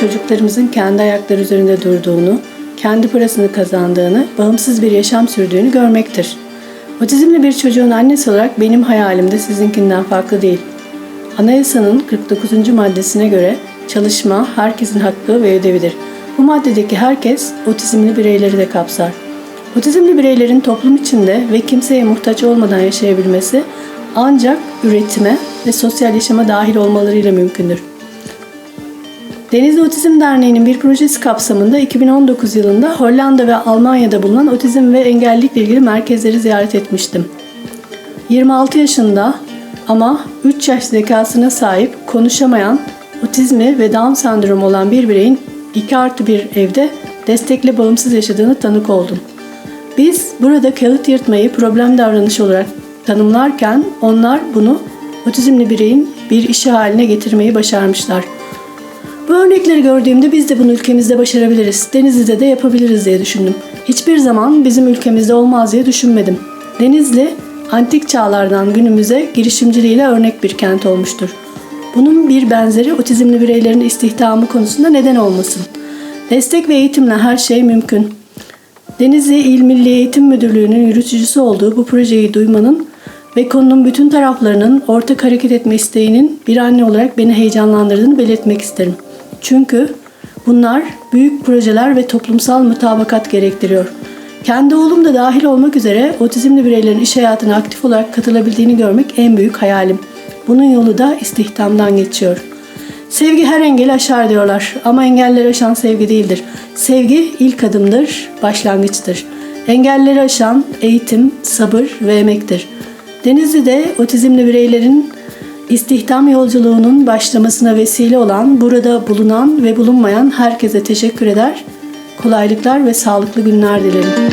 çocuklarımızın kendi ayakları üzerinde durduğunu, kendi parasını kazandığını, bağımsız bir yaşam sürdüğünü görmektir. Otizmli bir çocuğun annesi olarak benim hayalim de sizinkinden farklı değil. Anayasanın 49. maddesine göre çalışma herkesin hakkı ve ödevidir. Bu maddedeki herkes otizmli bireyleri de kapsar. Otizmli bireylerin toplum içinde ve kimseye muhtaç olmadan yaşayabilmesi ancak üretime ve sosyal yaşama dahil olmalarıyla mümkündür. Denizli Otizm Derneği'nin bir projesi kapsamında 2019 yılında Hollanda ve Almanya'da bulunan otizm ve engellilikle ilgili merkezleri ziyaret etmiştim. 26 yaşında ama 3 yaş zekasına sahip konuşamayan, otizmi ve Down sendromu olan bir bireyin 2 artı bir evde destekle bağımsız yaşadığını tanık oldum. Biz burada kağıt yırtmayı problem davranış olarak tanımlarken onlar bunu otizmli bireyin bir işi haline getirmeyi başarmışlar. Örnekleri gördüğümde biz de bunu ülkemizde başarabiliriz. Denizli'de de yapabiliriz diye düşündüm. Hiçbir zaman bizim ülkemizde olmaz diye düşünmedim. Denizli, antik çağlardan günümüze girişimciliğiyle örnek bir kent olmuştur. Bunun bir benzeri otizmli bireylerin istihdamı konusunda neden olmasın. Destek ve eğitimle her şey mümkün. Denizli İl Milli Eğitim Müdürlüğü'nün yürütücüsü olduğu bu projeyi duymanın ve konunun bütün taraflarının ortak hareket etme isteğinin bir anne olarak beni heyecanlandırdığını belirtmek isterim. Çünkü bunlar büyük projeler ve toplumsal mutabakat gerektiriyor. Kendi oğlum da dahil olmak üzere otizmli bireylerin iş hayatına aktif olarak katılabildiğini görmek en büyük hayalim. Bunun yolu da istihdamdan geçiyor. Sevgi her engeli aşar diyorlar ama engelleri aşan sevgi değildir. Sevgi ilk adımdır, başlangıçtır. Engelleri aşan eğitim, sabır ve emektir. Denizli'de otizmli bireylerin istihdam yolculuğunun başlamasına vesile olan, burada bulunan ve bulunmayan herkese teşekkür eder. Kolaylıklar ve sağlıklı günler dilerim.